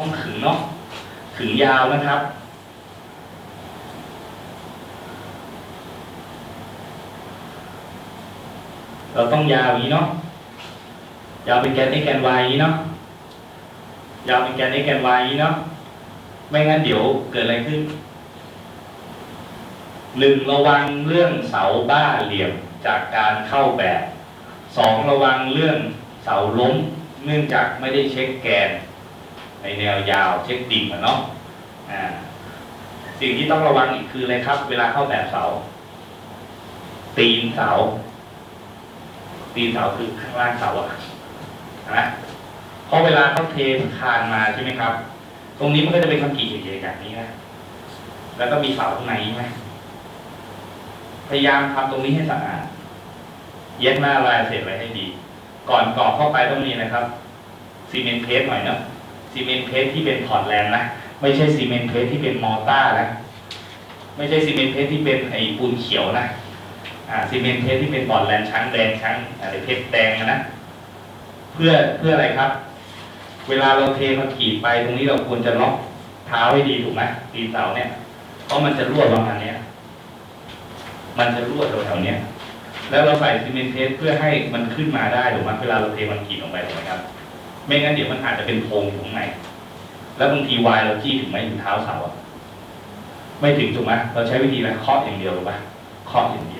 ต้องขึงเนาะขึงยาวนะครับ เราต้องยาวอย่างนี้เนาะยาวเป็นแกน x แกน y อย่างนี้เนาะยาวเป็นแกน x แกน y อย่างนี้เนาะไม่งั้นเดี๋ยวเกิดอะไรขึ้นหนึ่งระวังเรื่องเสาบ้าเหลี่ยมจากการเข้าแบบสองระวังเรื่องเสาล้ม เนื่องจากไม่ได้เช็คแกน ในแนวยาวเช็คดิ่งอะเนาะสิ่งที่ต้องระวังอีกคืออะไรครับ เวลาเข้าแบบเสา ตีนเสา ตีนเสาคือข้างล่างเสาอะนะเพราะเวลาเขาเทคานมาใช่ไหมครับ ตรงนี้มันก็จะเป็นคอนกรีตใหญ่ๆแบบนี้นะแล้วก็มีเสาข้างในใช่ไหมพยายามทำตรงนี้ให้สะอาด เย็บหน้าลายเสร็จไว้ให้ดี ก่อนก่อเข้าไปต้องมีนะครับซีเมนต์เพสหน่อยเนาะ ซีเมนต์เพสที่เป็นพอร์ตแลนด์นะไม่ใช่ซีเมนต์เพสที่เป็นมอร์ต้านะไม่ใช่ซีเมนต์เพสที่เป็นไอปูนเขียวนะอ่าซีเมนต์เพสที่เป็นพอร์ตแลนด์ช้างแดงช้างอะไรเพชรแดงนะเพื่อเพื่ออะไรครับ เวลาเราเทคอนกรีตไปตรงนี้เราควรจะล็อกเท้าให้ดีถูกไหมตีเสาเนี่ยเพราะมันจะรั่วประมาณเนี้ยมันจะรั่วแถวๆเนี้ยแล้วเราใส่ซีเมนต์เพสเพื่อให้มันขึ้นมาได้ถูกไหมเวลาเราเทคอนกรีตลงไปถูกไหมครับ ไม่งั้นเดี๋ยวมันอาจจะเป็นโพรงอยู่ข้างในแล้วบางทีวายเราจี้ถึงไหมถึงเท้าเสาอะไม่ถึงถูกไหมเราใช้วิธีอะไรเคาะอย่างเดียวถูกปะเคาะอย่างเดียว